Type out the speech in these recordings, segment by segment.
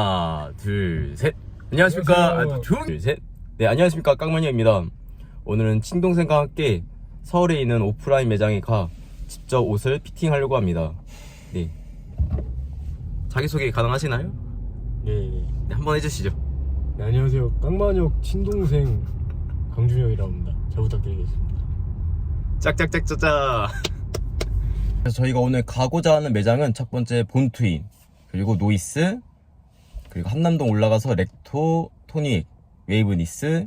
하나, 둘, 셋. 안녕하십니까. 안녕하세요. 아, 둘, 둘, 셋. 네, 안녕하십니까. 깡마니아입니다. 오늘은 친동생과 함께 서울에 있는 오프라인 매장에 가 직접 옷을 피팅하려고 합니다. 네. 자기소개 가능하시나요? 네. 네, 한번 해주시죠. 네, 안녕하세요. 깡마녀 친동생 강준혁이라고 합니다. 잘 부탁드리겠습니다. 짝짝짝짝짝. 저희가 오늘 가고자 하는 매장은 첫 번째 본트인, 그리고 노이스, 그리고 한남동 올라가서 렉토, 토닉, 웨이브니스,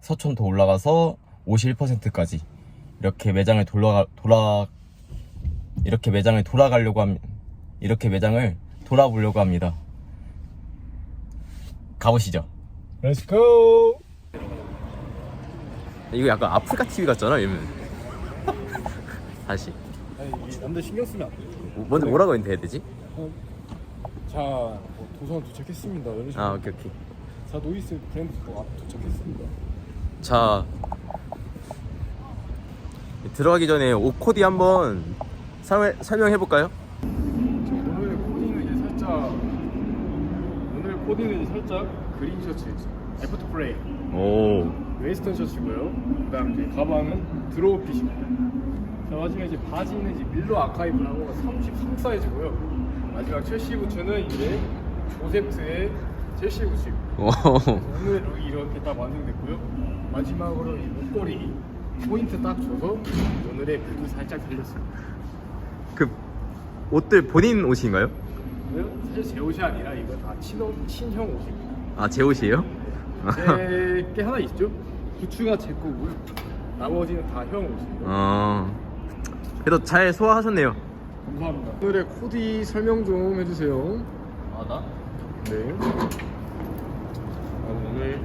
서촌도 올라가서 51%까지 이렇게 매장을 돌아가 돌아 이렇게 매장을 돌아가려고 함 이렇게 매장을 돌아보려고 합니다. 가보시죠. 렛츠고! 이거 약간 아프리카 TV 같잖아, 이러면. 다시. 아니, 이 남들 신경 쓰면 안 돼요. 먼저 뭐라고 해야 되지? 자, 뭐 도서관 도착했습니다. 아, 오케이, 오케이. 자, 노이스 브랜드 도 앞 도착했습니다. 자 들어가기 전에 옷 코디 한번 설, 설명해 볼까요? 자, 오늘 코딩은 이제 살짝 오늘 코딩은 이제 살짝 그린 셔츠 애프터 프레이 오 웨스턴 셔츠고요. 그다음 이제 가방은 드로우 핏입니다. 자 마지막에 이제 바지는 이제 밀로 아카이브라고 33 사이즈고요. 마지막 첼시 부츠는 이제 조셉트의 첼시 부츠. 오. 오늘 이렇게 딱 완성됐고요. 마지막으로 이 목걸이 포인트 딱 줘서 오늘의 룩이 살짝 달렸습니다. 그 옷들 본인 옷인가요? 그리고 사실 제 옷이 아니라 이거 다 친형, 친형 옷입니다. 아 제 옷이에요? 제게 하나 있죠? 부츠가 제 거고요. 나머지는 다 형 옷이에요. 어 그래도 잘 소화하셨네요. 감사합니다. 오늘의 코디 설명 좀 해주세요. 아 나? 네. 아, 오늘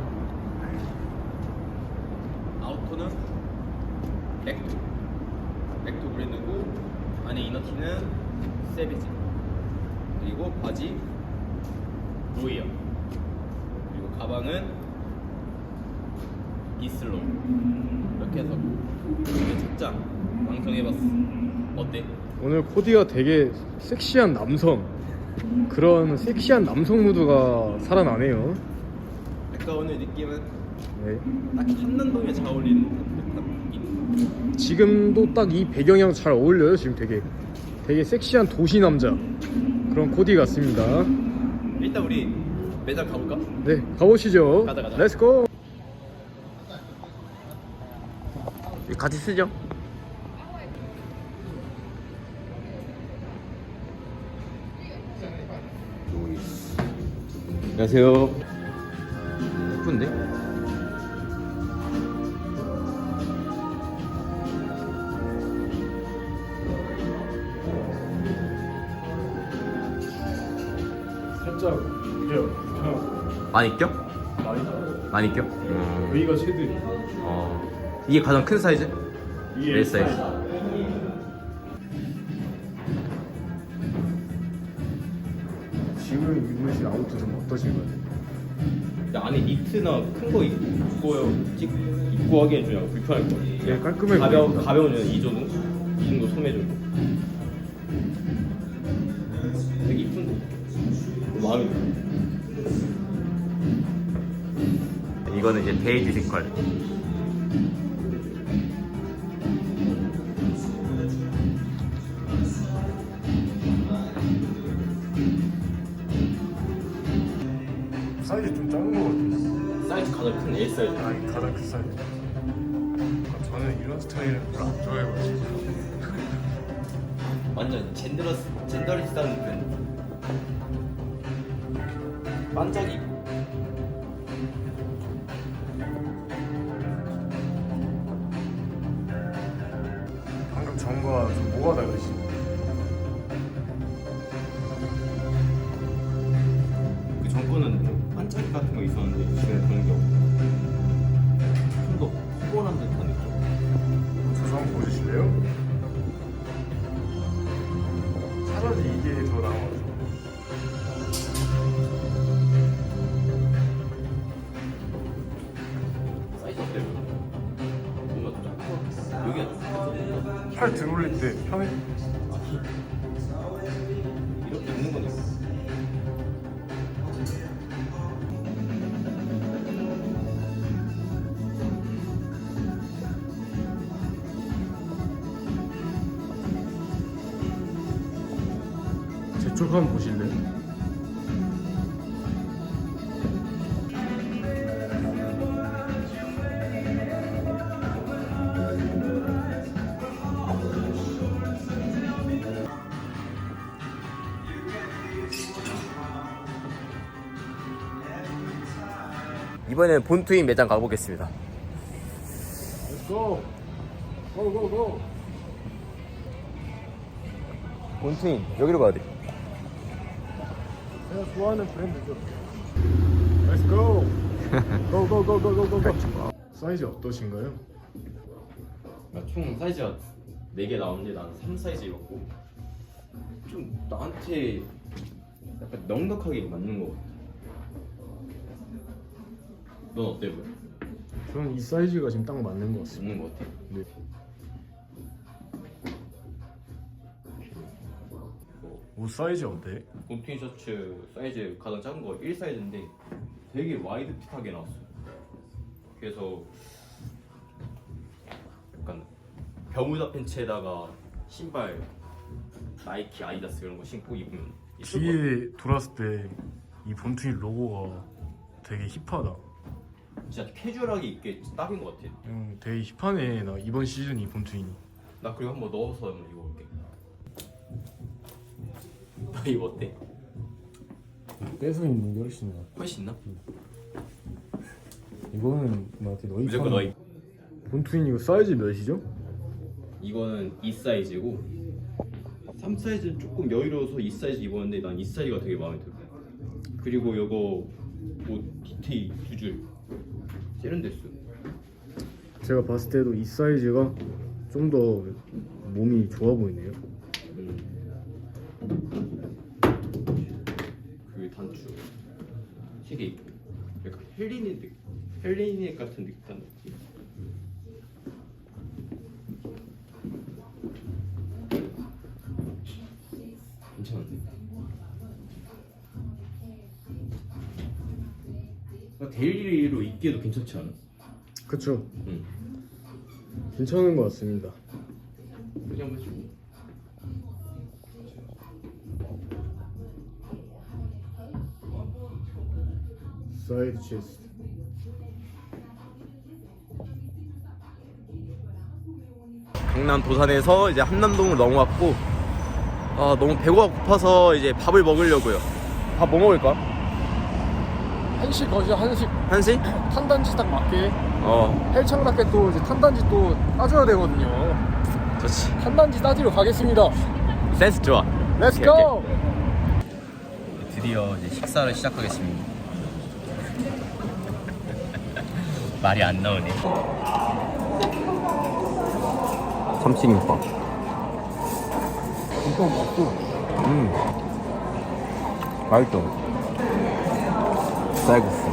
아우터는 렉토 렉토 브랜드고 안에 이너티는 세비지 그리고 바지 로이어 그리고 가방은 이슬로 이렇게 해서 이렇게 착장 완성해봤어 어때? 오늘 코디가 되게 섹시한 남성 그런 섹시한 남성 무드가 살아나네요. 약간 오늘 느낌은 네. 딱히 한남동에 잘 어울리는 듯한 느낌 지금도 딱 이 배경이랑 잘 어울려요. 지금 되게 되게 섹시한 도시 남자 그런 코디 같습니다. 일단 우리 매장 가볼까? 네, 가보시죠. 가자, 가자. 렛츠고. 같이 쓰죠. 안녕하세요. 예쁜데? 살짝 그래요. 그냥 많이 껴? 많이 나요. 많이 껴? 음. 여기가 최대. 어. 이게 가장 큰 사이즈? 이게 L 사이즈. 지금 입으신 아우터는 어떠신가요? 안에 니트나 큰 거 입고 입고 입고 하기엔 좀 약간 불편할 것 같아. 되게 깔끔해 가벼. 가벼운 이 정도 이 정도 소매 정도. 되게 이쁜데. 마음이 들어. 이거는 이제 베이지 색깔. 가장 큰 L 사이즈. 아니 가장 큰 사이즈. 아, 저는 이런 스타일을 별로 안 좋아해가지고. 완전 젠더러스 젠더리스한 브랜드. 반짝이. 팔 들어올릴 때 편해. 이렇게 있는 거네. 제 쪽한 보실래요? 이번에는 본투인 매장 가보겠습니다. Let's go. Go go go. 본투인 여기로 가야 돼. 제가 좋아하는 브랜드죠. Let's go. go go go go go go go. 사이즈 어떠신가요? 총 사이즈가 4개 나오는데 나는 3 사이즈 입었고 좀 나한테 약간 넉넉하게 맞는 것 같아. 넌 어때 보여? 저는 이 사이즈가 지금 딱 맞는 것 같습니다. 맞는 것 같아? 네. 옷 사이즈 어때? 본투인 셔츠 사이즈 가장 작은 거 1 사이즈인데 되게 와이드 핏하게 나왔어. 그래서 약간 벼무다 팬츠에다가 신발 나이키, 아디다스 이런 거 신고 입으면 있을 것 같아. 뒤에 돌았을 때 이 본투인 로고가 되게 힙하다. 진짜 캐주얼하게 입게 딱인 것 같아. 음, 되게 힙하네. 나 이번 시즌 이 본투인이. 나 그리고 한번 넣어서 한번 입어볼게. 너 이거 어때? 뺏어 입는 게 훨씬 나. 훨씬 나? 이거는 나한테 너희 무조건 너 입. 본투인 이거 사이즈 몇이죠? 이거는 2 사이즈고 3 사이즈는 조금 여유로워서 2 사이즈 입었는데 난2 사이즈가 되게 마음에 들어. 그리고 요거 옷 디테일 두 줄 세련됐어. 제가 봤을 때도 이 사이즈가 좀 더 몸이 좋아 보이네요. 음. 그 단추 되게 이뻐. 약간 헬리네 느 헬리네 같은 느낌. 데일리로 입기에도 괜찮지 않아? 그쵸? 응. 괜찮은 것 같습니다. 그냥 한번 해주고. 사이드 체스트. 강남 도산에서 이제 한남동으로 넘어왔고 아 너무 배고가 고파서 이제 밥을 먹으려고요. 밥 뭐 먹을까? 한식 거죠 한식. 한식? 탄단지 딱 맞게 어 헬창답게 또 이제 탄단지 또 따줘야 되거든요. 좋지. 탄단지 따지러 가겠습니다. 센스 좋아. 렛츠 오케이, 고! 드디어 이제 식사를 시작하겠습니다. 말이 안 나오네. 참치김밥. 김밥 맛도 음. 맛있어. lego